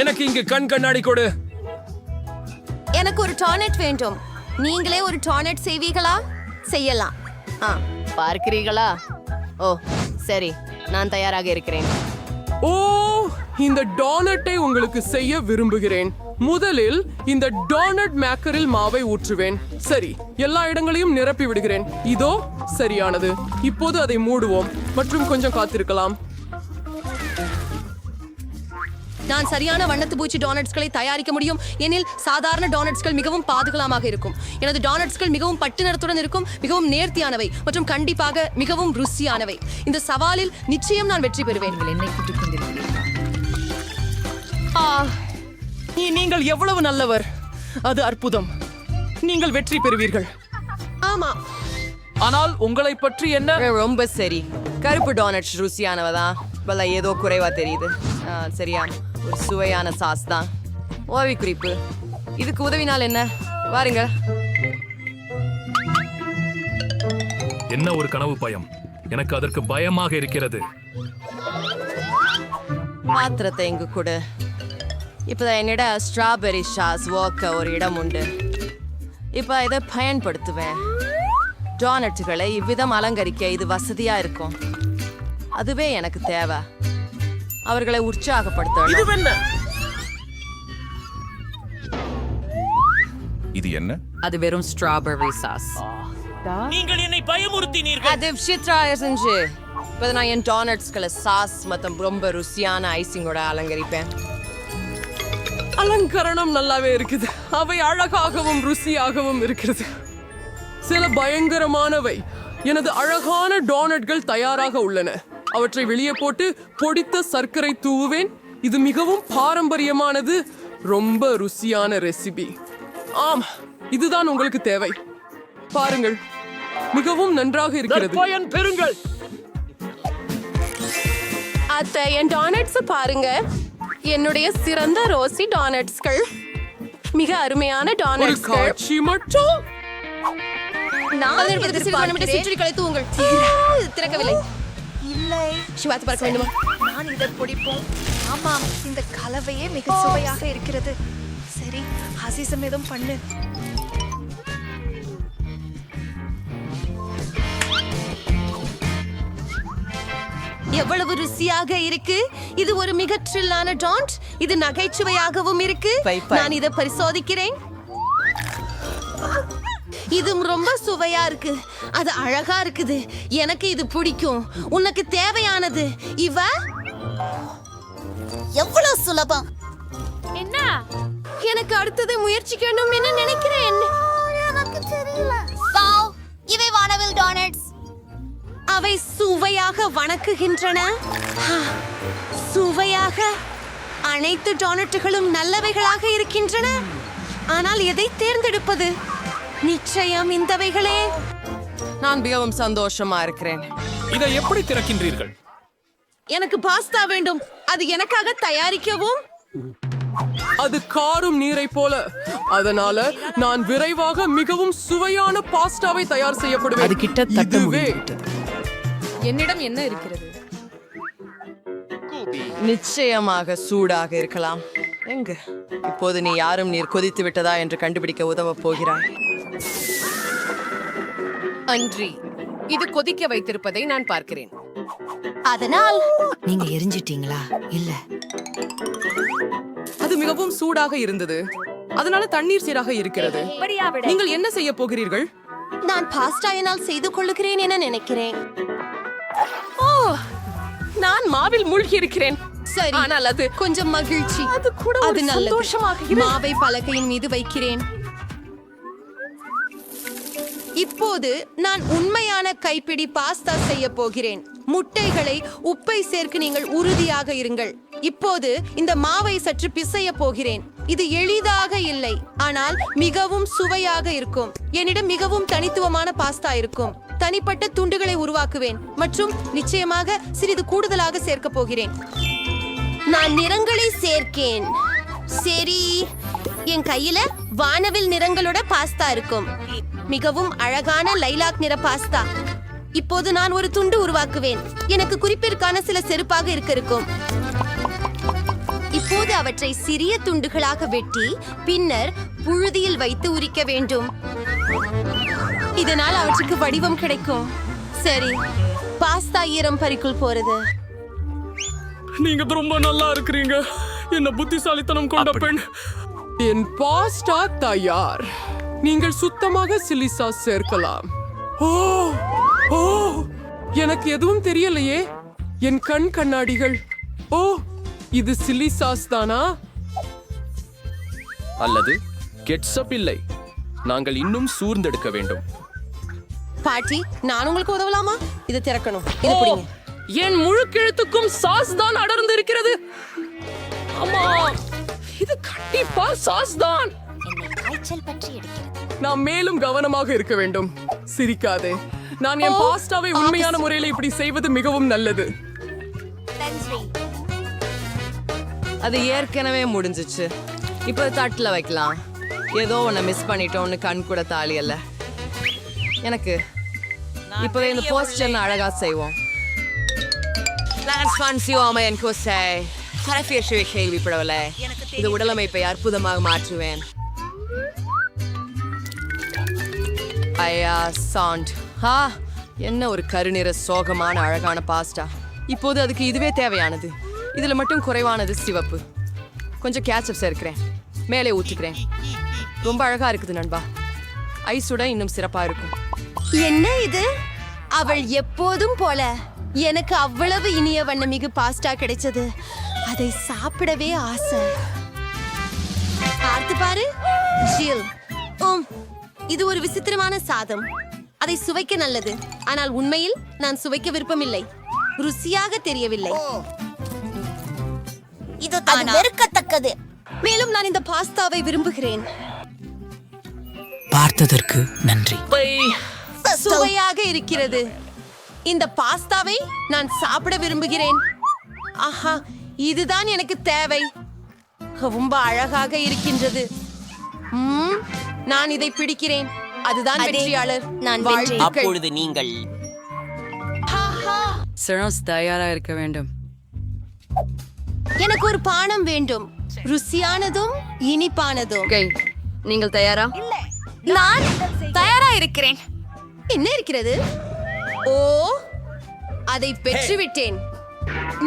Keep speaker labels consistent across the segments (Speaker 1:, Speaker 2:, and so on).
Speaker 1: எனக்கு இங்கு கண் கண்ணாடி கொடு.
Speaker 2: எனக்கு ஒரு டானட் வேண்டும். நீங்களே ஒரு டானட் செய்வீங்களா செய்யலாம். ஆ
Speaker 3: பார்க்கிறீர்களா? ஓ சரி நான் தயாராக இருக்கிறேன்.
Speaker 4: ஓ இந்த டோனட்டை உங்களுக்கு செய்ய விரும்புகிறேன். முதலில் இந்த டோனட் மேக்கரில் மாவை ஊற்றுவேன். சரி எல்லா இடங்களையும் நிரப்பி விடுகிறேன். இதோ சரியானது. இப்போது அதை மூடுவோம். மற்றும் கொஞ்சம் காத்திருக்கலாம்.
Speaker 2: நான் சரியான வண்ணத்து பூச்சி டோனட்ஸ்களை தயாரிக்க முடியும் எனில் சாதாரண டோனட்ஸ்கள் மிகவும் பாதுகாலமாக இருக்கும். எனது டோனட்ஸ்கள் மிகவும் பட்டு நிறத்துடன் இருக்கும் மிகவும் நேர்த்தியானவை மற்றும் கண்டிப்பாக மிகவும் ருசியானவை. இந்த சவாலில் நிச்சயம் நான் வெற்றி பெறுவேன்.
Speaker 4: ஆ, நீ- நீங்கள் எவ்வளவு நல்லவர். அது அற்புதம். நீங்கள் வெற்றி பெறுவீர்கள்.
Speaker 2: ஆமா.
Speaker 4: ஆனால் உங்களை பற்றி என்ன?
Speaker 3: ரொம்ப சரி. கருப்பு டோனட் ருசியானவதான். பல ஏதோ குறைவா தெரியுது. சரியா. ஒரு சுவையான சாஸ் தான். ஓவி குறிப்பு. இதுக்கு உதவினால் என்ன? வாருங்க.
Speaker 5: என்ன ஒரு கனவு பயம்? எனக்கு அதற்கு பயமாக இருக்கிறது.
Speaker 3: பாத்திரத்தை இங்கு கொடு. இப்போதான் என்னிட ஸ்ட்ராபெரி சாஸ் ஓக்க ஒரு இடம் உண்டு. இப்போ இதை பயன்படுத்துவேன். டோனட்டுகளை இவ்விதம் அலங்கரிக்க இது வசதியா இருக்கும். அதுவே எனக்கு தேவை. அவர்களை உற்சாகப்படுத்தணும்.
Speaker 4: என்ன?
Speaker 6: இது என்ன?
Speaker 3: அது வெறும் ஸ்ட்ராபெரி சாஸ்
Speaker 1: நீங்கள் என்னை பயமுறுத்தினீர்கள்.
Speaker 3: அது விசித்ரா செஞ்சு இப்போ நான் என் டோனட்ஸ்களை சாஸ் மற்றும் ரொம்ப ருசியான ஐசிங்கோட அலங்கரிப்பேன்.
Speaker 4: அலங்கரணம் நல்லாவே இருக்குது. அவை அழகாகவும் ருசியாகவும் இருக்கிறது. சில பயங்கரமானவை. எனது அழகான டோனட்கள் தயாராக உள்ளன. அவற்றை வெளியே போட்டு பொடித்த சர்க்கரை தூவுவேன். இது மிகவும் பாரம்பரியமானது. ரொம்ப ருசியான ரெசிபி ஆம் இதுதான் உங்களுக்கு தேவை. பாருங்கள் மிகவும் நன்றாக இருக்கிறது.
Speaker 1: பெறுங்கள்.
Speaker 2: அத்தை என் டானட்ஸ் பாருங்க. என்னுடைய சிறந்த ரோசி டானட்ஸ்கள் மிக அருமையான
Speaker 4: ஒரு
Speaker 2: டானட்ஸ்கள்
Speaker 4: காட்சி மட்டும்.
Speaker 2: நான் எதிர்பார்க்கிறேன். சுற்றி கழித்து உங்கள் திறக்கவில்லை.
Speaker 7: இல்லை.
Speaker 2: சிவாத்து பார்க்க வேண்டுமா?
Speaker 7: நான் இதை பிடிப்போம். ஆமாம் இந்த கலவையே மிக சுவையாக இருக்கிறது. சரி ஹசிசம் எதுவும் பண்ணு.
Speaker 2: எவ்வளவு ருசியாக இருக்கு. இது ஒரு மிக ட்ரில்லான டான்ட் இது நகைச்சுவையாகவும் இருக்கு. நான் இதை பரிசோதிக்கிறேன். இது ரொம்ப சுவையா இருக்கு. அது அழகா இருக்குது. எனக்கு இது பிடிக்கும். உனக்கு தேவையானது. இவ?
Speaker 7: எவ்வளவு சுலபம்.
Speaker 2: எனக்கு அடுத்தது முயற்சிக்கணும் என்று நினைக்கிறேன்?
Speaker 7: எனக்கு தெரியல. வாவ் இவை வானவில் டோனட்ஸ்
Speaker 2: அவை சுவையாக வணக்குகின்றன. சுவையாக அனைத்து டோனட்டுகளும் நல்லவைகளாக இருக்கின்றன. ஆனால் எதை தேர்ந்தெடுப்பது? நிச்சயம் இந்தவைகளே.
Speaker 3: நான் மிகவும் சந்தோஷமா இருக்கிறேன்.
Speaker 1: இதை எப்படி திறக்கின்றீர்கள்?
Speaker 2: எனக்கு பாஸ்தா வேண்டும். அது எனக்காக தயாரிக்கவும்.
Speaker 4: அது காரும் நீரை போல. அதனால நான் விரைவாக மிகவும் சுவையான பாஸ்டாவை தயார் செய்யப்படுவேன்.
Speaker 3: அது கிட்டத்தட்ட
Speaker 8: என்னிடம் என்ன இருக்கிறது?
Speaker 3: நிச்சயமாக சூடாக இருக்கலாம். எங்க? இப்போது நீ யாரும் நீர் கொதித்து விட்டதா என்று கண்டுபிடிக்க உதவ போகிறாய்.
Speaker 8: அன்றி இது கொதிக்க வைத்திருப்பதை நான் பார்க்கிறேன்.
Speaker 2: அதனால்
Speaker 9: நீங்க எரிஞ்சிட்டீங்களா? இல்ல.
Speaker 4: அது மிகவும் சூடாக இருந்தது. அதனால தண்ணீர் சீராக இருக்கிறது. நீங்கள் என்ன செய்ய போகிறீர்கள்?
Speaker 2: நான் பாஸ்டா என்னால் செய்து கொள்ளுகிறேன் என நினைக்கிறேன். ஓ நான் மாவில் மூழ்கி இருக்கிறேன் சரி. ஆனால் அது கொஞ்சம் மகிழ்ச்சி. அது கூட அது நல்லது. மாவை பலகையின் மீது வைக்கிறேன். இப்போது நான் உண்மையான கைப்பிடி பாஸ்தா செய்ய போகிறேன். முட்டைகளை உப்பை சேர்க்க நீங்கள் உறுதியாக இருங்கள். இப்போது இந்த மாவை சற்று பிசைய போகிறேன். இது எளிதாக இல்லை. ஆனால் மிகவும் சுவையாக இருக்கும். என்னிடம் மிகவும் தனித்துவமான பாஸ்தா இருக்கும். தனிப்பட்ட துண்டுகளை உருவாக்குவேன். மற்றும் நிச்சயமாக சிறிது கூடுதலாக சேர்க்க போகிறேன். நான் நிறங்களை சேர்க்கேன். சரி. என் கையில வானவில் நிறங்களோட பாஸ்தா இருக்கும். மிகவும் அழகான லைலாக் நிற பாஸ்தா. இப்போது நான் ஒரு துண்டு உருவாக்குவேன். எனக்கு குறிப்பிற்கான சில செருப்பாக இருக்க இருக்கும். இப்போது அவற்றை சிறிய துண்டுகளாக வெட்டி பின்னர் புழுதியில் வைத்து உரிக்க வேண்டும். இதனால் அவற்றுக்கு வடிவம் கிடைக்கும். சரி பாஸ்தா ஈரம் பறிக்குள் போறது.
Speaker 4: நீங்க ரொம்ப நல்லா இருக்கிறீங்க. என்ன புத்திசாலித்தனம் கொண்ட பெண். என் பாஸ்டா தயார். நீங்கள் சுத்தமாக சில்லி சாஸ் சேர்க்கலாம். ஓ ஓ எனக்கு எதுவும் தெரியலையே. என் கண் கண்ணாடிகள். ஓ இது சில்லி சாஸ் தானா?
Speaker 1: அல்லது கெட்சப் இல்லை. நாங்கள் இன்னும் சூர்ந்தெடுக்க வேண்டும்.
Speaker 2: பாட்டி நான் உங்களுக்கு உதவலாமா? இதை திறக்கணும். இது பிடிங்க.
Speaker 4: என் முழு கிழத்துக்கும் சாஸ் தான் அடர்ந்து இருக்கிறது ஆமா இது கண்டிப்பா சாஸ் தான். நாம் மேலும் கவனமாக இருக்க வேண்டும். சிரிக்காதே. நான் என் பாஸ்டாவை உண்மையான முறையில் இப்படி செய்வது மிகவும் நல்லது.
Speaker 3: அது ஏற்கனவே முடிஞ்சிச்சு. இப்போ தட்டில் வைக்கலாம். ஏதோ ஒன்று மிஸ் பண்ணிட்டோம்னு கண் கூட தாலி அல்ல. எனக்கு இப்போவே இந்த போஸ்டர் அழகா செய்வோம். லான்ஸ் ஃபன்சியோமா என் கோசை கரஃபியர் கேள்விப்படவில்லை. இது உடலமைப்பை அற்புதமாக மாற்றுவேன். ஐயா சாண்ட் ஹா என்ன ஒரு கருநிற சோகமான அழகான பாஸ்டா இப்போது அதுக்கு இதுவே தேவையானது. இதில் மட்டும் குறைவானது சிவப்பு. கொஞ்சம் கேச்சப் சேர்க்கிறேன். மேலே ஊற்றிக்கிறேன் ரொம்ப அழகா இருக்குது நண்பா. ஐஸோட இன்னும் சிறப்பா இருக்கும்.
Speaker 2: என்ன இது? அவள் எப்போதும் போல. எனக்கு அவ்வளவு இனிய வண்ணமிகு பாஸ்டா கிடைச்சது. அதை சாப்பிடவே ஆசை. பார்த்து பாரு. ஜில். உம். இது ஒரு விசித்திரமான சாதம். அதை சுவைக்க நல்லது. ஆனால் உண்மையில் நான் சுவைக்க விருப்பமில்லை. ருசியாக தெரியவில்லை. இது வெறுக்கத்தக்கது. மேலும் நான் இந்த பாஸ்தாவை விரும்புகிறேன்.
Speaker 9: பார்த்ததற்கு நன்றி.
Speaker 2: சுவையாக இருக்கிறது. இந்த பாஸ்தாவை நான் சாப்பிட விரும்புகிறேன். ஆஹா இதுதான் எனக்கு தேவை. ரொம்ப அழகாக இருக்கின்றது. ம்ம், நான் இதை பிடிக்கிறேன். அதுதான் வெற்றியாளர். நான்
Speaker 6: அப்பொழுது நீங்கள்
Speaker 9: சிரஸ் தயாரா இருக்க வேண்டும்.
Speaker 2: எனக்கு ஒரு பானம் வேண்டும். ருசியானதும் இனிப்பானதும்.
Speaker 3: நீங்கள் தயாரா?
Speaker 7: நான் தயாரா இருக்கிறேன்.
Speaker 2: என்ன இருக்கிறது? ஓ அதை பெற்றுவிட்டேன்.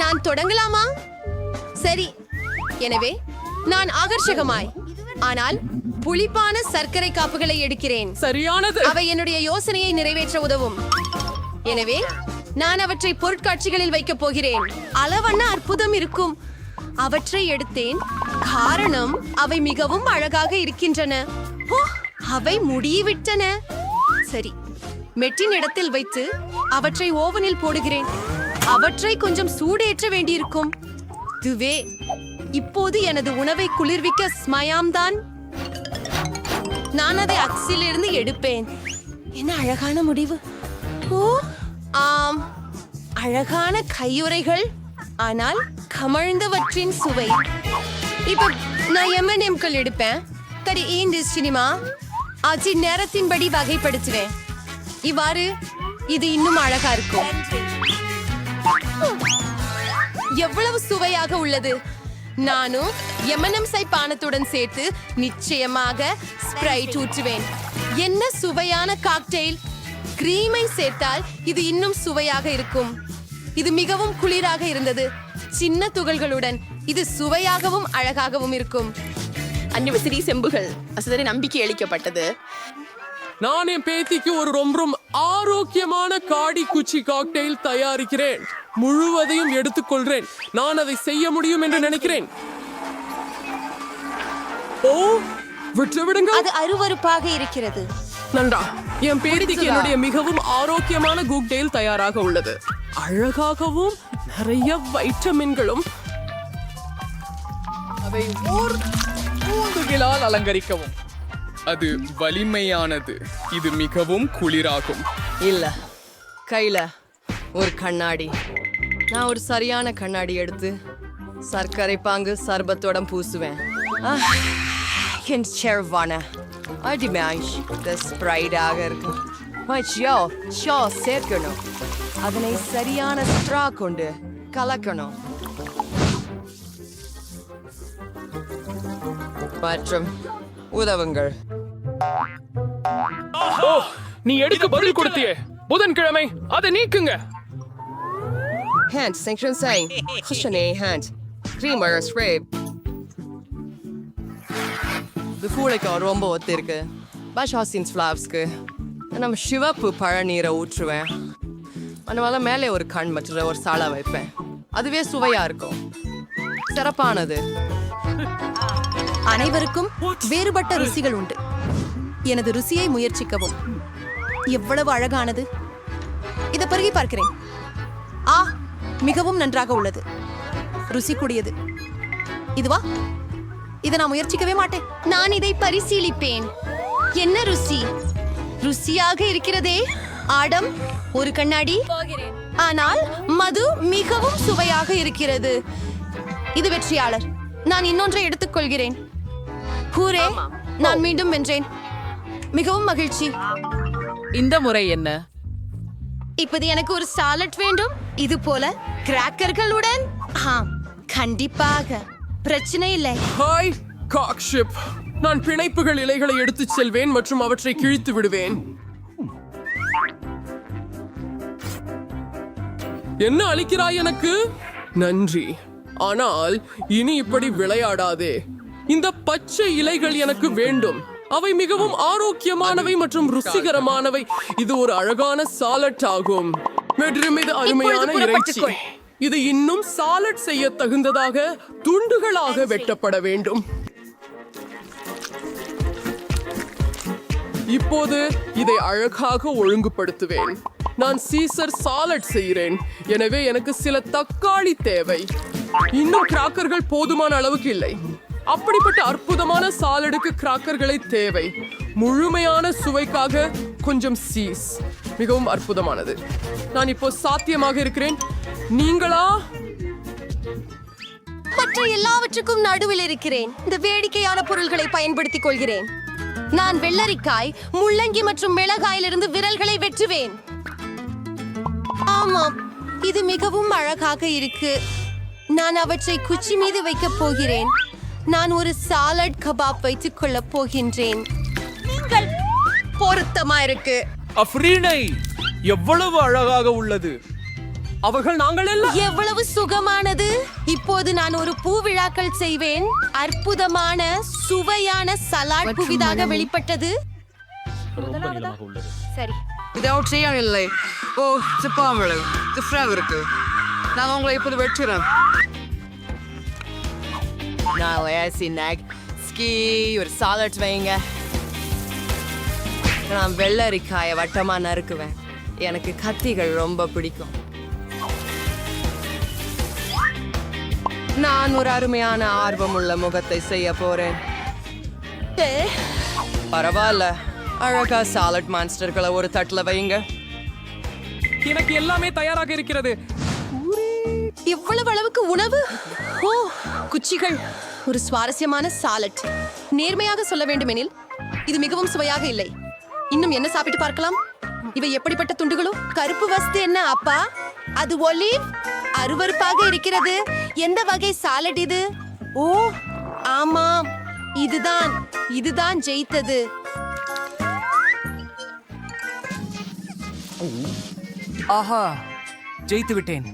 Speaker 2: நான் தொடங்கலாமா? சரி. எனவே நான் ஆகர்ஷகமாய். ஆனால் புளிப்பான சர்க்கரை காப்புகளை எடுக்கிறேன்.
Speaker 4: சரியானது.
Speaker 2: அவை என்னுடைய யோசனையை நிறைவேற்ற உதவும். எனவே நான் அவற்றை பொருட்காட்சிகளில் வைக்கப் போகிறேன். அளவண்ண அற்புதம் இருக்கும். அவற்றை எடுத்தேன். காரணம் அவை மிகவும் அழகாக இருக்கின்றன. அவை முடிவிட்டன. சரி மெட்டின் இடத்தில் வைத்து அவற்றை ஓவனில் போடுகிறேன். அவற்றை கொஞ்சம் சூடேற்ற வேண்டியிருக்கும். இதுவே இப்போது எனது உணவை குளிர்விக்க ஸ்மயாம் தான் நான் அதை அக்ஸிலிருந்து எடுப்பேன். என்ன அழகான முடிவு. ஓ ஆம். அழகான கையுறைகள் ஆனால் கமழ்ந்தவற்றின் சுவை. இப்போ நான் எம்என்எம்கள் எடுப்பேன். தடி ஏன் சினிமா? ஆச்சி நேரத்தின்படி வகைப்படுத்துவேன். இவ்வாறு இது இன்னும் அழகா இருக்கும். எவ்வளவு சுவையாக உள்ளது. நானும் எமனம் சை பானத்துடன் சேர்த்து நிச்சயமாக ஸ்ப்ரைட் ஊற்றுவேன். என்ன சுவையான காக்டெயில் கிரீமை சேர்த்தால் இது இன்னும் சுவையாக இருக்கும். இது மிகவும் குளிராக இருந்தது. சின்ன துகள்களுடன் இது சுவையாகவும் அழகாகவும் இருக்கும்.
Speaker 8: அன்னிவசரி செம்புகள். அசதரை நம்பிக்கை அளிக்கப்பட்டது.
Speaker 4: நான் என் பேத்திக்கு ஒரு ரொம்ப ரொம்ப ஆரோக்கியமான காடி குச்சி காக்டெயில் தயாரிக்கிறேன். முழுவதையும் எடுத்துக்கொள்றேன் நான் அதை செய்ய முடியும் என்று நினைக்கிறேன். ஓ விட்டு விடுங்க
Speaker 2: அது அருவருப்பாக இருக்கிறது.
Speaker 4: நன்றா. என் பேத்திக்கு என்னுடைய மிகவும் ஆரோக்கியமான குக்டெயில் தயாராக உள்ளது. அழகாகவும் நிறைய வைட்டமின்களும்
Speaker 10: அதை ஓர் ஊந்துகிலால் அலங்கரிக்கவும். அது வலிமையானது. இது மிகவும் குளிராகும்.
Speaker 3: இல்ல. கையில ஒரு கண்ணாடி. நான் ஒரு சரியான கண்ணாடி எடுத்து சர்க்கரை பாங்கு சர்பத்தோட பூசுவேன். ஆஹ், என் செர்வான. அடிமேஷ் ஸ்ப்ரைடாக இருக்கு. மச்சியோ ஷோ சேர்க்கணும். அதனை சரியான ஸ்ட்ரா கொண்டு கலக்கணும். மற்றும் உதவுங்கள்.
Speaker 1: ஓ நீ எடுக்க பதில் கொடுத்தியே. புதன்கிழமை அதை நீக்குங்க.
Speaker 3: Hand sanction saying, Hushane hand, creamer spray. இது பூளைக்கு ரொம்ப ஒத்து இருக்கு பஷ் ஹாசின்ஸ் ஃப்ளாப்ஸ்க்கு. நம்ம சிவப்பு பழநீரை ஊற்றுவேன். அதனால மேலே ஒரு கண் மற்ற ஒரு சாலா வைப்பேன். அதுவே சுவையா இருக்கும். சிறப்பானது.
Speaker 2: அனைவருக்கும் வேறுபட்ட ருசிகள் உண்டு. எனது ருசியை முயற்சிக்கவும். எவ்வளவு அழகானது. இத பருகி பார்க்கிறேன். ஆ மிகவும் நன்றாக உள்ளது. ருசி கூடியது. இதுவா இதை நான் முயற்சிக்கவே மாட்டேன். நான் இதை பரிசீலிப்பேன். என்ன ருசி? ருசியாக இருக்கிறதே? ஆடம் ஒரு கண்ணாடி. ஆனால் மது மிகவும் சுவையாக இருக்கிறது. இது வெற்றியாளர். நான் இன்னொன்றை எடுத்துக்கொள்கிறேன். ஹூரே நான் மீண்டும் வென்றேன். மிகவும் மகிழ்ச்சி.
Speaker 9: இந்த முறை என்ன?
Speaker 2: இப்போது எனக்கு ஒரு சாலட் வேண்டும். இது போல கிராக்கர்களுடன் ஆம் கண்டிப்பாக. பிரச்சனை இல்லை.
Speaker 4: ஹாய் காக்ஷிப் நான் பிணைப்புகள் இலைகளை எடுத்துச் செல்வேன் மற்றும் அவற்றை கிழித்து விடுவேன். என்ன அளிக்கிறாய் எனக்கு? நன்றி. ஆனால் இனி இப்படி விளையாடாதே. இந்த பச்சை இலைகள் எனக்கு வேண்டும். அவை மிகவும் ஆரோக்கியமானவை மற்றும் ருசிகரமானவை. இது ஒரு அழகான சாலட் ஆகும். இது அருமையான இறைச்சி. இது இன்னும் சாலட் செய்ய தகுந்ததாக துண்டுகளாக வெட்டப்பட வேண்டும். இப்போது இதை அழகாக ஒழுங்குபடுத்துவேன். நான் சீசர் சாலட் செய்கிறேன். எனவே எனக்கு சில தக்காளி தேவை. இன்னும் கிராக்கர்கள் போதுமான அளவுக்கு இல்லை. அப்படிப்பட்ட அற்புதமான சாலடுக்கு கிராக்கர்களை தேவை. முழுமையான சுவைக்காக கொஞ்சம் சீஸ். மிகவும் அற்புதமானது. நான் இப்போ சாத்தியமாக இருக்கிறேன். நீங்களா?
Speaker 2: மற்ற எல்லாவற்றுக்கும் நடுவில் இருக்கிறேன். இந்த வேடிக்கையான பொருள்களை பயன்படுத்திக் கொள்கிறேன். நான் வெள்ளரிக்காய் முள்ளங்கி மற்றும் மிளகாயிலிருந்து விரல்களை வெட்டுவேன். ஆமாம் இது மிகவும் அழகாக இருக்கு. நான் அவற்றை குச்சி மீது வைக்கப் போகிறேன். நான் ஒரு சாலட் கபாப் வைத்துக் கொள்ளப் போகின்றேன். நீங்கள் பொருத்தமா இருக்கு.
Speaker 10: அஃப்ரீனை எவ்வளவு அழகாக உள்ளது.
Speaker 4: அவர்கள் நாங்கள் எல்லாம்
Speaker 2: எவ்வளவு சுகமானது. இப்போது நான் ஒரு பூவிழாக்கள் செய்வேன். அற்புதமான சுவையான சலாட் புதிதாக வெளிப்பட்டது.
Speaker 7: சரி.
Speaker 3: இது அவற்றையும் இல்லை ஓ டிஃப்ரெண்ட் இருக்கு நான் உங்களை இப்போது வெட்டுறேன் நான் நக் ஸ்கீ ஒரு சாலட் வைங்க நான் வெள்ளரிக்காயை வட்டமா நறுக்குவேன் எனக்கு கத்திகள் ரொம்ப பிடிக்கும் நான் ஒரு அருமையான ஆர்வமுள்ள முகத்தை செய்ய போறேன் பரவாயில்ல அழகா சாலட் மான்ஸ்டர்களை ஒரு தட்டுல வைங்க
Speaker 10: எனக்கு எல்லாமே தயாராக இருக்கிறது
Speaker 2: எவ்வளவு அளவுக்கு உணவு ஓ குச்சிகள் ஒரு சுவாரஸ்யமான சாலட் நேர்மையாக சொல்ல வேண்டுமெனில் இது மிகவும் சுவையாக இல்லை. இன்னும் என்ன சாப்பிட்டு பார்க்கலாம்? இவை எப்படிப்பட்ட துண்டுகளோ? கருப்பு வஸ்து என்ன அப்பா? அது ஒலிவ்? அருவருப்பாக இருக்கிறது. எந்த வகை சாலட் இது? ஓ ஆமாம். இதுதான். இதுதான் ஜெயித்தது.
Speaker 10: ஆஹா ஜெயித்து விட்டேன்.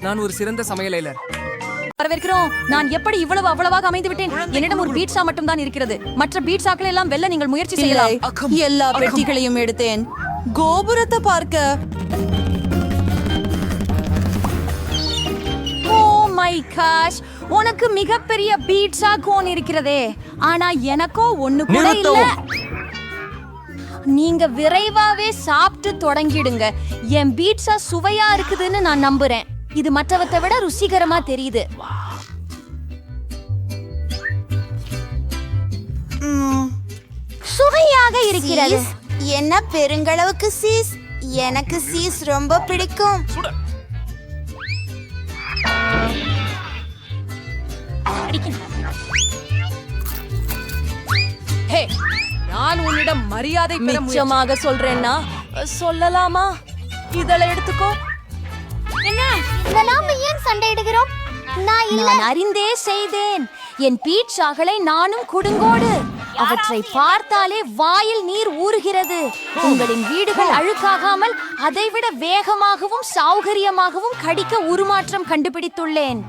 Speaker 10: நான் ஒரு சிறந்த சமையலாளர்
Speaker 6: வரவேற்கிறோம். நான் எப்படி இவ்வளவு அவ்வளவாக அமைந்து விட்டேன் என்னிடம் ஒரு பீட்சா மட்டும் தான் இருக்கிறது. மற்ற பீட்சாக்களை எல்லாம் வெல்ல நீங்கள் முயற்சி செய்யலாம்.
Speaker 2: எல்லா பெட்டிகளையும் எடுத்தேன். கோபுரத்தை பார்க்க.
Speaker 6: Oh my gosh. உனக்கு மிகப்பெரிய பீட்சா கோன் இருக்கிறதே. ஆனா எனக்கோ ஒண்ணு கூட இல்ல. நீங்க விரைவாவே சாப்பிட்டு தொடங்கிடுங்க. என் பீட்சா சுவையா இருக்குதுன்னு நான் நம்புறேன். இது மற்றவத்தை விட ருசிகரமா தெரியுது. சுவையாக இருக்கிறது.
Speaker 7: என்ன பெருங்களவுக்கு சீஸ்? எனக்கு சீஸ் ரொம்ப பிடிக்கும்.
Speaker 3: ஹே நான் உன்னிடம் மரியாதை
Speaker 6: நிச்சயமாக சொல்றேன்னா சொல்லலாமா? இதழ எடுத்துக்கோ.
Speaker 7: இதெல்லாம் ஏன் சண்டையிடுகிறோம்? நான் இல்ல.
Speaker 6: நான் அறிந்தே செய்தேன். என் பீட்சாக்களை நானும் கொடுங்கோடு. அவற்றை பார்த்தாலே வாயில் நீர் ஊறுகிறது. உங்களின் வீடுகள் அழுக்காகாமல் அதைவிட வேகமாகவும் சௌகரியமாகவும் கடிக்க உருமாற்றம் கண்டுபிடித்துள்ளேன்.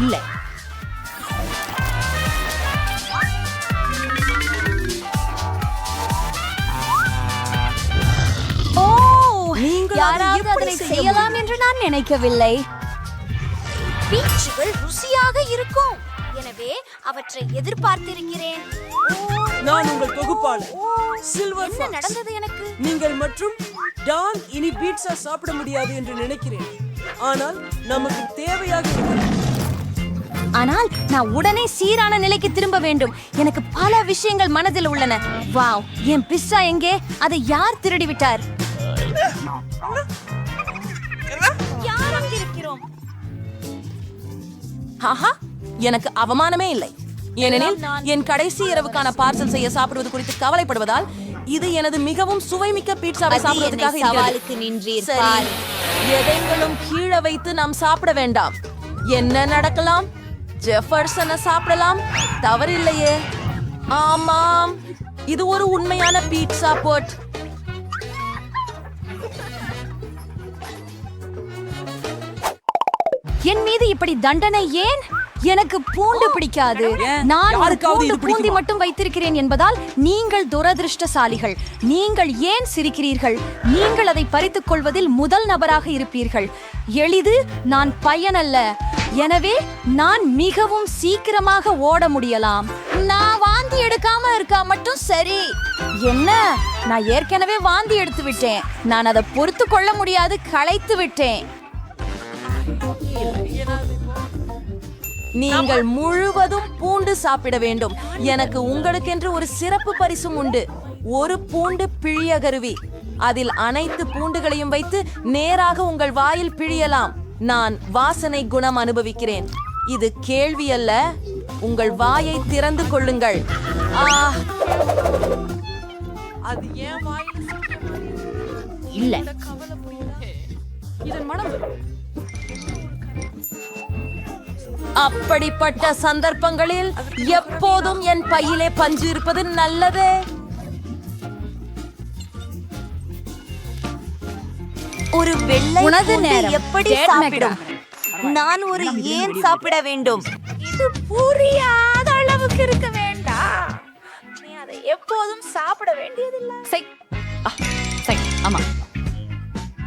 Speaker 6: இல்லை. செய்யலாம் என்று நான் நினைக்கவில்லை. பீச்சுகள் ருசியாக இருக்கும். எனவே அவற்றை எதிர்பார்த்திருக்கிறேன்.
Speaker 1: நான் உங்கள் தொகுப்பாளர். சில்வர்
Speaker 6: என்ன நடந்தது எனக்கு?
Speaker 1: நீங்கள் மற்றும் டான் இனி பீட்சா சாப்பிட முடியாது என்று நினைக்கிறேன். ஆனால் நமக்கு தேவையாக இருக்கிறது.
Speaker 6: ஆனால் நான் உடனே சீரான நிலைக்கு திரும்ப வேண்டும். எனக்கு பல விஷயங்கள் மனதில் உள்ளன. வாவ் என் பிஸ்ஸா எங்கே? அதை யார் திருடி விட்டார் யார் அங்கிருக்கிறோம்
Speaker 11: ஆஹா எனக்கு அவமானமே இல்லை. ஏனெனில் என் கடைசி இரவுக்கான பார்சல் செய்ய சாப்பிடுவது குறித்து கவலைப்படுவதால் இது எனது மிகவும் சுவைமிக்க பீட்சாவை சாப்பிடுவதற்காக.
Speaker 6: சவாலுக்கு நின்றீர்,
Speaker 11: சரி
Speaker 6: பார்.
Speaker 11: எதைங்களும் கீழே வைத்து நாம் சாப்பிட வேண்டாம். என்ன நடக்கலாம்? ஜெஃபர்சனை சாப்பிடலாம். தவறில்லையே. ஆமாம். இது ஒரு உண்மையான பீட்சா போட்.
Speaker 6: மீது இப்படி தண்டனை ஏன்? எனக்கு பூண்டு பிடிக்காது. நான் ஒரு
Speaker 1: யாருக்காவது இது
Speaker 6: பூண்டு பூந்தி மட்டும் வைத்திருக்கிறேன் என்பதால் நீங்கள் துரதிருஷ்டசாலிகள். நீங்கள் ஏன் சிரிக்கிறீர்கள்? நீங்கள் அதை பறித்துக் கொள்வதில் முதல் நபராக இருப்பீர்கள். எளிது நான் பயனல்ல. எனவே நான் மிகவும் சீக்கிரமாக ஓட முடியலாம். நான் வாந்தி எடுக்காம இருக்கா மட்டும் சரி. என்ன? நான் ஏற்கனவே வாந்தி எடுத்து விட்டேன் நான் அதை பொறுத்து கொள்ள முடியாது களைத்து விட்டேன்
Speaker 11: நீங்கள் முழுவதும் பூண்டு சாப்பிட வேண்டும். எனக்கு உங்களுக்கென்று ஒரு சிறப்பு பரிசும் உண்டு. ஒரு பூண்டு பிழிய கருவி அதில் அனைத்து பூண்டுகளையும் வைத்து நேராக உங்கள் வாயில் பிழியலாம். நான் வாசனை குணம் அனுபவிக்கிறேன். இது கேள்வி அல்ல உங்கள் வாயை திறந்து கொள்ளுங்கள். அது ஏன் வாயில்
Speaker 6: இல்ல.
Speaker 11: இதன் மனம் அப்படிப்பட்ட சந்தர்ப்பங்களில் எப்போதும் என் பையிலே பஞ்சு இருப்பது நல்லது.
Speaker 8: ஒரு வெள்ளை பூண்டு
Speaker 6: நேரம்.
Speaker 8: எப்படி சாப்பிடும்? நான் ஒரு ஏன் சாப்பிட வேண்டும்? இது புரியாத அளவுக்கு இருக்க வேண்டாம். நீ அதை எப்போதும் சாப்பிட வேண்டியதில்லை.
Speaker 6: ஆமா.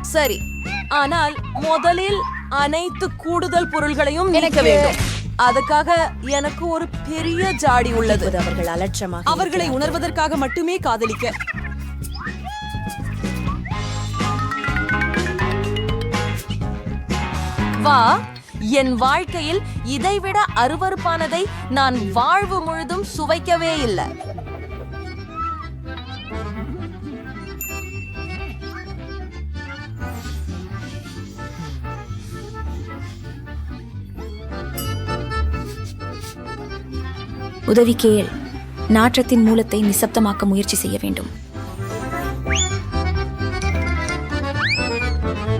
Speaker 11: சரி. ஆனால் முதலில் அனைத்து கூடுதல் பொருள்களையும் நீக்க வேண்டும். அதுக்காக எனக்கு ஒரு பெரிய ஜாடி உள்ளது.
Speaker 8: அவர்கள் அலட்சமாக
Speaker 11: அவர்களை உணர்வதற்காக மட்டுமே காதலிக்க. வா என் வாழ்க்கையில் இதைவிட அருவருப்பானதை நான் வாழ்வு முழுதும் சுவைக்கவே இல்லை.
Speaker 8: உதவி கேள். நாற்றத்தின் மூலத்தை நிசப்தமாக்க முயற்சி செய்ய வேண்டும்.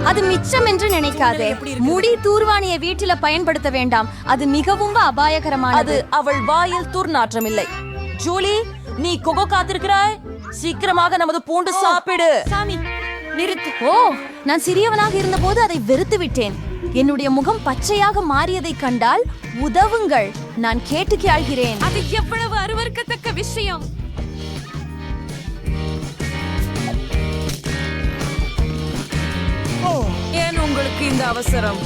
Speaker 6: அது மிச்சம் என்று நினைக்காதே. முடி தூர்வாணிய வீட்டில பயன்படுத்த வேண்டாம். அது மிகவும்
Speaker 11: அது
Speaker 6: அபாயகரமானது
Speaker 11: அவள் வாயில் துர்நாற்றம் இல்லை ஜூலி நீ கொகோ காத்திருக்கிறாய்? சீக்கிரமாக நமது பூண்டு சாப்பிடு.
Speaker 6: சாமி நிறுத்து. ஓ நான் சிறியவனாக இருந்தபோது அதை வெறுத்து விட்டேன். என்னுடைய முகம் பச்சையாக மாறியதை கண்டால் உதவுங்கள். நான் கேட்டு கேள்கிறேன்.
Speaker 10: அது எவ்வளவு அருவருக்கத்தக்க விஷயம்.
Speaker 1: ஏன் உங்களுக்கு இந்த அவசரம்?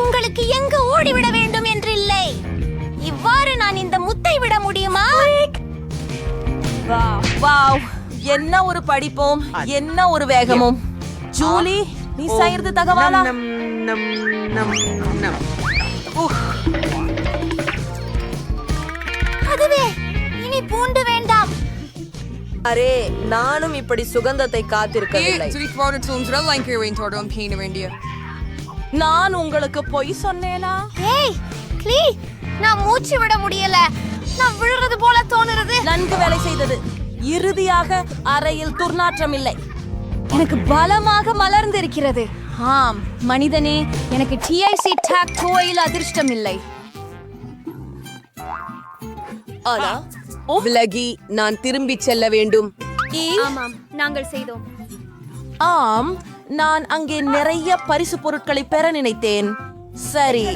Speaker 6: உங்களுக்கு எங்க ஓடிவிட வேண்டும் என்று இல்லை இவ்வாறு நான் இந்த முத்தை விட முடியுமா?
Speaker 11: வாவ் என்ன ஒரு படிப்போம் என்ன ஒரு வேகமும். ஜூலி நீ செய்யறது தகவலா?
Speaker 6: அதுவே இனி பூண்டு வேண்டாம்.
Speaker 11: அரே நானும் இப்படி சுகந்தத்தை காத்திருக்கவில்லை. நான் உங்களுக்கு பொய் சொன்னேனா?
Speaker 6: ஏய் க்ளீ நான் மூச்சு விட முடியல. நான் விழுறது போல தோணுறது.
Speaker 11: நன்கு வேலை செய்தது. இறுதியாக அறையில் துர்நாற்றம் இல்லை
Speaker 6: எனக்கு பலமாக மலர்ந்திருக்கிறது. ஆம் மனிதனே எனக்கு டிஐசி டாக் டோயில் அதிர்ஷ்டம் இல்லை
Speaker 11: ஆனா விலகி நான் திரும்பி செல்ல வேண்டும்.
Speaker 6: ஆமாம் நாங்கள் செய்தோம்.
Speaker 11: ஆம் நான் அங்கே நிறைய பரிசு பொருட்களை பெற நினைத்தேன். சரி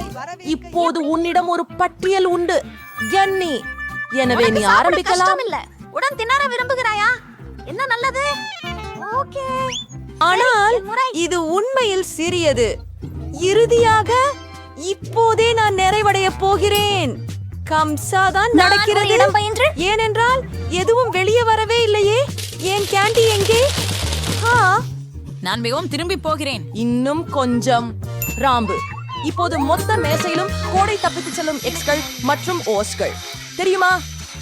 Speaker 11: இப்போது உன்னிடம் ஒரு பட்டியல் உண்டு. கன்னி எனவே நீ ஆரம்பிக்கலாம்.
Speaker 10: இல்ல உடன் திணற விரும்புகிறாயா? என்ன நல்லது?
Speaker 11: ஆனால் இது உண்மையில் சிறியது. இறுதியாக இப்போதே நான் நிறைவடைய போகிறேன். கம்சாதான்
Speaker 10: நான் ஒரு
Speaker 11: நடக்கிறது? ஏனென்றால் எதுவும் வெளியே வரவே இல்லையே. ஏன் கேண்டி எங்கே?
Speaker 12: நான் மிகவும் திரும்பி போகிறேன்.
Speaker 11: இன்னும் கொஞ்சம். ராம்பு. இப்போது மொத்த மேசையிலும் கோடை தப்பித்துச் செல்லும் எக்ஸ்கள் மற்றும் ஓஸ்கள் தெரியுமா?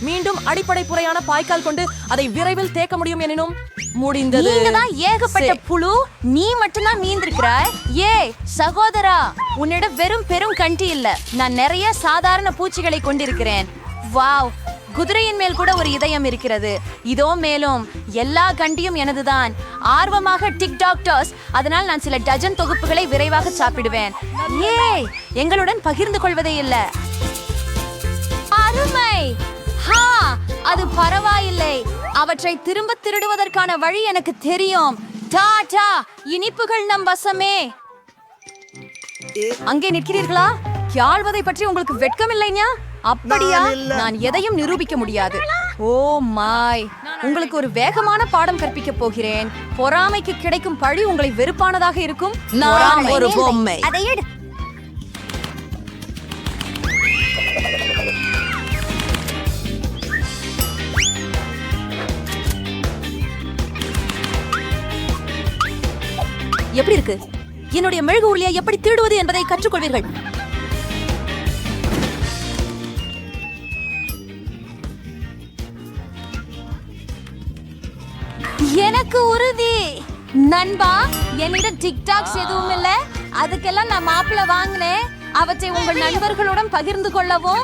Speaker 11: மீண்டும் அடிப்படை புறையான பாய்க்கால் கொண்டு அதை விரைவில் தேக்க முடியும் எனினும் முடிந்தது.
Speaker 6: நீங்க தான் ஏகப்பட்ட புழு நீ மட்டும்தான் மீந்திருக்கிறாய். ஏ சகோதரா உன்னிடம் வெறும் பெரும் கண்டி இல்ல. நான் நிறைய சாதாரண பூச்சிகளை கொண்டிருக்கிறேன். வாவ் குதிரையின் மேல் கூட ஒரு இதயம் இருக்கிறது. இதோ மேலும் எல்லா கண்டியும் எனதுதான். ஆர்வமாக டிக் டாக்டர்ஸ் அதனால் நான் சில டஜன் தொகுப்புகளை விரைவாக சாப்பிடுவேன். ஏ எங்களுடன் பகிர்ந்து கொள்வதே இல்ல. அருமை! ஹா அது பரவாயில்லை. அவற்றை திரும்ப திருடுவதற்கான வழி எனக்கு தெரியும். டாடா இனிப்புகள் நம் வசமே. அங்கே நிற்கிறீர்களா? யாழ்வதை பற்றி உங்களுக்கு வெட்கம் இல்லையா அப்படியா? நான் எதையும் நிரூபிக்க முடியாது. ஓ மாய். உங்களுக்கு ஒரு வேகமான பாடம் கற்பிக்க போகிறேன். பொறாமைக்கு கிடைக்கும் பழி உங்களை வெறுப்பானதாக இருக்கும்.
Speaker 11: நான். ஒரு பொம்மை.
Speaker 10: அதை எடு.
Speaker 6: எப்படி இருக்கு? என்னுடைய மெழுகு உருளையை எப்படி திருடுவது என்பதை கற்றுக்கொள்வீர்கள். எனக்கு உறுதி. நண்பா என்னிடம் டிக்டாக்ஸ் எதுவும் இல்ல. அதுக்கெல்லாம் நான் மாப்பிள்ள வாங்கினேன். அவற்றை உங்கள் நண்பர்களுடன் பகிர்ந்து கொள்ளவும்.